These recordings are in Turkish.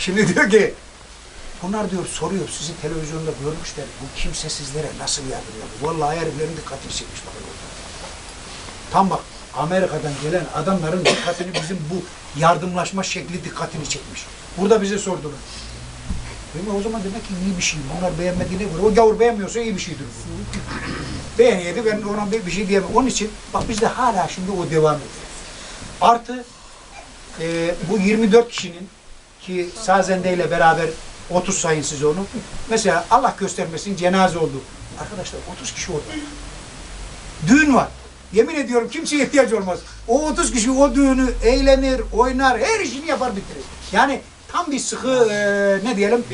Şimdi diyor ki bunlar diyor soruyor sizi televizyonda görmüşler bu kimsesizlere nasıl yardırıyor? Vallahi heriflerin dikkatini çekmiş bakın orada. Tam bak Amerika'dan gelen adamların dikkatini bizim bu yardımlaşma şekli dikkatini çekmiş. Burada bize sordular. O zaman demek ki iyi bir şey. Bunlar beğenmediğine göre. O gavur beğenmiyorsa iyi bir şeydir. bu. Beğeniyedi ben ona bir bir şey diyemem. Onun için bak bizde hala şimdi o devam ediyor. Artı e, bu 24 kişinin ki Sazende ile beraber 30 sayın siz onu. Mesela Allah göstermesin cenaze oldu. Arkadaşlar 30 kişi orada. Düğün var. Yemin ediyorum kimseye ihtiyaç olmaz. O 30 kişi o düğünü eğlenir, oynar, her işini yapar bitirir. Yani tam bir sıkı e, ne diyelim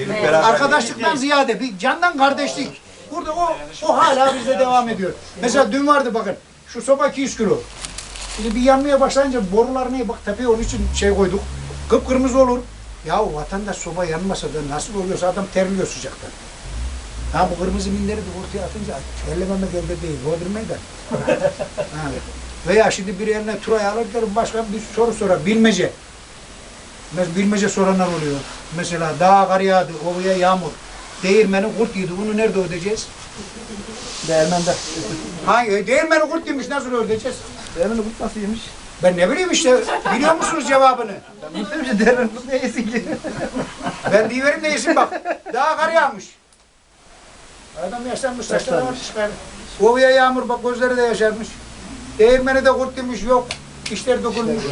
arkadaşlıktan ziyade bir candan kardeşlik. Burada o o hala bizde devam ediyor. Mesela dün vardı bakın. Şu soba 200 kilo. Şimdi bir yanmaya başlayınca borularını bak tabii onun için şey koyduk. Kıpkırmızı olur. Ya vatandaş soba yanmasa da nasıl oluyorsa adam terliyor sıcaktan. Ha bu kırmızı minleri de ortaya atınca terlememek elde değil. Bodrum da. ha. Veya şimdi bir eline turayı alırken başka bir soru sorar. Bilmece. Mes- Bilmece soranlar oluyor. Mesela dağ kar yağdı, ovaya yağmur. Değirmeni kurt yedi. Bunu nerede ödeyeceğiz? Değermende. Hangi? Değirmeni kurt yemiş. Nasıl ödeyeceğiz? Değermende kurt nasıl yemiş? Ben ne bileyim işte. Biliyor musunuz cevabını? Ben bilmiyorum değermende kurt ne yesin ki? Ben diyiverim de yesin bak. Daha kar yağmış. Adam yaşlanmış, saçları var çıkar. Ovaya yağmur bak gözleri de yaşarmış. Değirmeni de kurt demiş yok. İşler dokunmuş.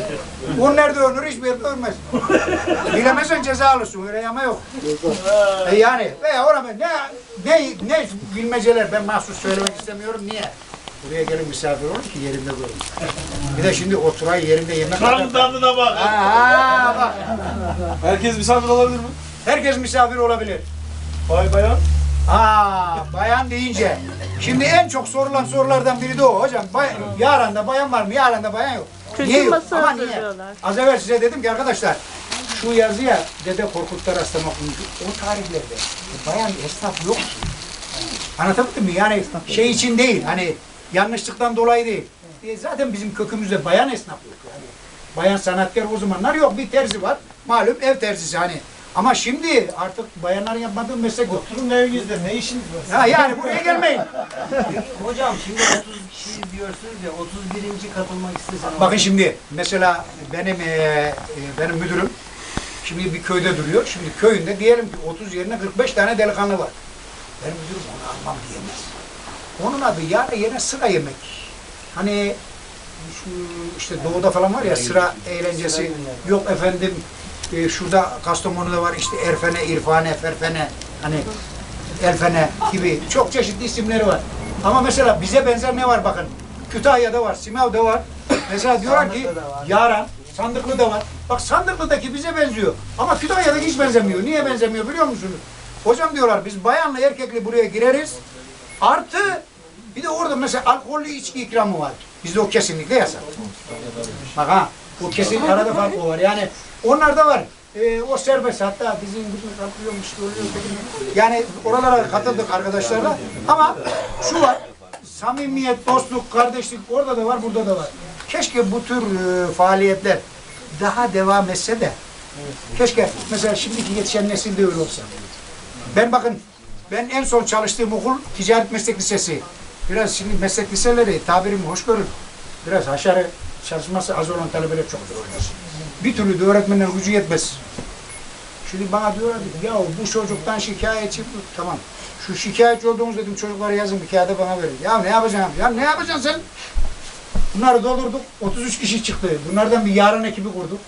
O nerede ölür hiçbir yerde ölmez. Bilemezsen ceza alırsın. Öyle yama yok. E yani veya ona ben ne, ne, ne bilmeceler ben mahsus söylemek istemiyorum. Niye? Buraya gelin misafir olun ki yerimde görün. Bir de şimdi oturayı yerinde yemek Karnın tadına bak. Aa, bak. Herkes misafir olabilir mi? Herkes misafir olabilir. Bay bayan. Aa, bayan deyince. Şimdi en çok sorulan sorulardan biri de o. Hocam bay, yaranda bayan var mı? Yaranda bayan yok. Niye yok? masa Ama niye? hazırlıyorlar. Az evvel size dedim ki arkadaşlar şu yazıya Dede Korkut'ta rastlamak mümkün. O tarihlerde bayan esnaf yoktu. Anlatabildim mi? Yani şey için değil. Hani yanlışlıktan dolayı değil. E, Zaten bizim kökümüzde bayan esnaf yok. Yani bayan sanatkar o zamanlar yok. Bir terzi var. Malum ev terzisi hani. Ama şimdi artık bayanların yapmadığı meslek yok. Oturun evinizde ne işiniz var? Ha yani buraya gelmeyin. Hocam şimdi 30 kişi diyorsunuz ya 31. katılmak istesen Bakın şimdi mesela benim eee, e, benim müdürüm şimdi bir köyde duruyor. Şimdi köyünde diyelim ki 30 yerine 45 tane delikanlı var. Benim müdürüm onu almam diyemez. Onun adı yani yerine sıra yemek. Hani şu işte doğuda falan var ya sıra eğlencesi. Yok efendim e, şurada Kastamonu'da var işte Erfene, İrfane, Ferfene hani Elfene gibi çok çeşitli isimleri var. Ama mesela bize benzer ne var bakın. Kütahya'da var, Simav'da var. Mesela diyorlar ki Yaran, Sandıklı'da var. Bak Sandıklı'daki bize benziyor. Ama Kütahya'daki hiç benzemiyor. Niye benzemiyor biliyor musunuz? Hocam diyorlar biz bayanla erkekli buraya gireriz. Artı bir de orada mesela alkollü içki ikramı var. Bizde o kesinlikle yasak. Bak ha, o kesin arada fark var. Yani onlarda var. Ee, o serbest hatta bizim bütün katılıyormuş, oluyor. Yani oralara katıldık arkadaşlarla. Ama şu var, samimiyet, dostluk, kardeşlik orada da var, burada da var. Keşke bu tür e, faaliyetler daha devam etse de keşke mesela şimdiki yetişen nesilde öyle olsa. Ben bakın, ben en son çalıştığım okul Ticaret Meslek Lisesi. Biraz şimdi meslek liseleri tabirimi hoş görün. Biraz haşarı çalışması az olan talebeler çoktur orada. Bir türlü de öğretmenler gücü yetmez. Şimdi bana diyorlar ki ya bu çocuktan şikayetçi bu. Tamam. Şu şikayetçi olduğumuz dedim çocuklara yazın bir kağıda bana verin. Ya ne yapacaksın? Ya ne yapacaksın sen? Bunları doldurduk. 33 kişi çıktı. Bunlardan bir yarın ekibi kurduk.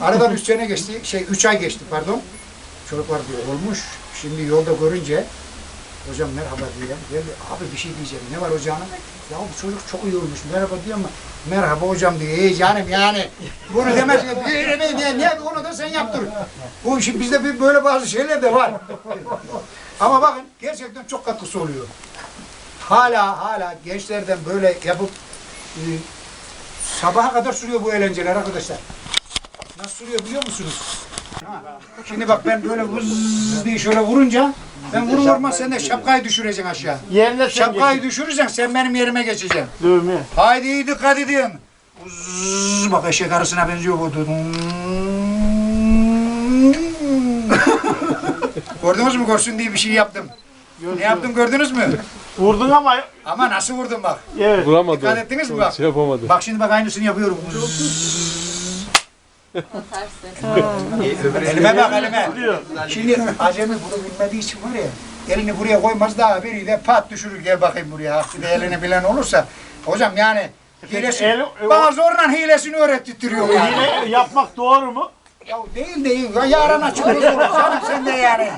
Aradan 3 sene geçti. Şey 3 ay geçti pardon. Çocuklar diyor olmuş. Şimdi yolda görünce hocam merhaba diyor. Geldi abi bir şey diyeceğim. Ne var hocam? Ya bu çocuk çok iyi olmuş. Merhaba diyor ama merhaba hocam diyor. Ey canım yani bunu demez. Ne, ne, ne, onu da sen yaptır. Bu işin bizde bir böyle bazı şeyler de var. Ama bakın gerçekten çok katkısı oluyor. Hala hala gençlerden böyle yapıp e, sabaha kadar sürüyor bu eğlenceler arkadaşlar. Nasıl sürüyor biliyor musunuz? Ha, Şimdi bak ben böyle vız diye şöyle vurunca ben vurur vurmaz sen de şapkayı düşüreceksin aşağı. Yerine sen Şapkayı düşürürsen sen benim yerime geçeceksin. Dövme. Haydi dikkat edin. Vız, bak eşek arısına benziyor bu. Gördünüz mü görsün diye bir şey yaptım. Ne yaptım gördünüz mü? Vurdun ama Ama nasıl vurdum bak. evet. Vuramadı. Dikkat ettiniz mi bak? Şey yapamadı. Bak şimdi bak aynısını yapıyorum. Elime bak elime. Şimdi acemi bunu bilmediği için var ya, elini buraya koymaz daha biri de pat düşürür gel bakayım buraya. Bir de elini bilen olursa. Hocam yani hilesi, el- bana zorla hilesini öğrettiriyor yani. Hile yapmak doğru mu? Ya değil değil, ya yarın olur canım sen de yani.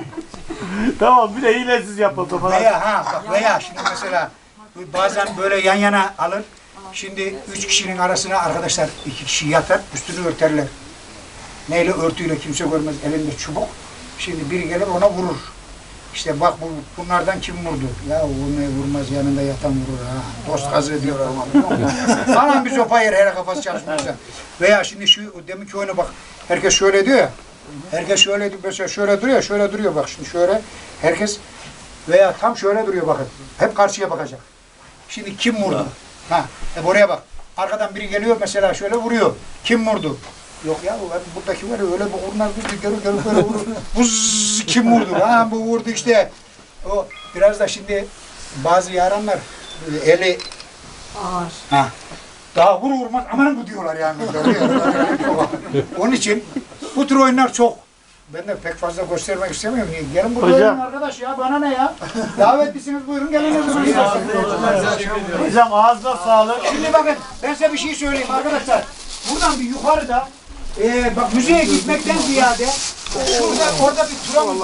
Tamam bir de hilesiz yapıldı falan. Veya ha bak veya şimdi mesela bazen böyle yan yana alır. Şimdi üç kişinin arasına arkadaşlar iki kişi yatar, üstünü örterler. Neyle örtüyle kimse görmez, elinde çubuk. Şimdi biri gelir ona vurur. İşte bak bu, bunlardan kim vurdu? Ya vurmayı vurmaz yanında yatan vurur ha. Dost kazığı diyor ama. Falan bir sopa yer her kafası çalışmıyorsa. Veya şimdi şu deminki oyuna bak. Herkes şöyle diyor ya. Herkes şöyle diyor. Mesela şöyle duruyor, şöyle duruyor bak şimdi şöyle. Herkes veya tam şöyle duruyor bakın. Hep karşıya bakacak. Şimdi kim vurdu? Ha, e buraya bak. Arkadan biri geliyor mesela şöyle vuruyor. Kim vurdu? Yok ya ben buradaki var ya öyle bir vurmaz bir görür görür böyle vurur. Buz kim vurdu? Ha bu vurdu işte. O biraz da şimdi bazı yaranlar eli Ağır. ha daha vur vurmaz aman bu diyorlar yani. Onun için bu tür oyunlar çok. Ben de pek fazla göstermek istemiyorum. Niye? Gelin burada Hocam. oynayın arkadaş ya bana ne ya? Davetlisiniz buyurun gelin ne zaman isterseniz. Hocam ağzına sağlık. Şimdi bakın ben size bir şey söyleyeyim arkadaşlar. Buradan bir yukarıda e, bak müzeye gitmekten ziyade şurada orada bir turamız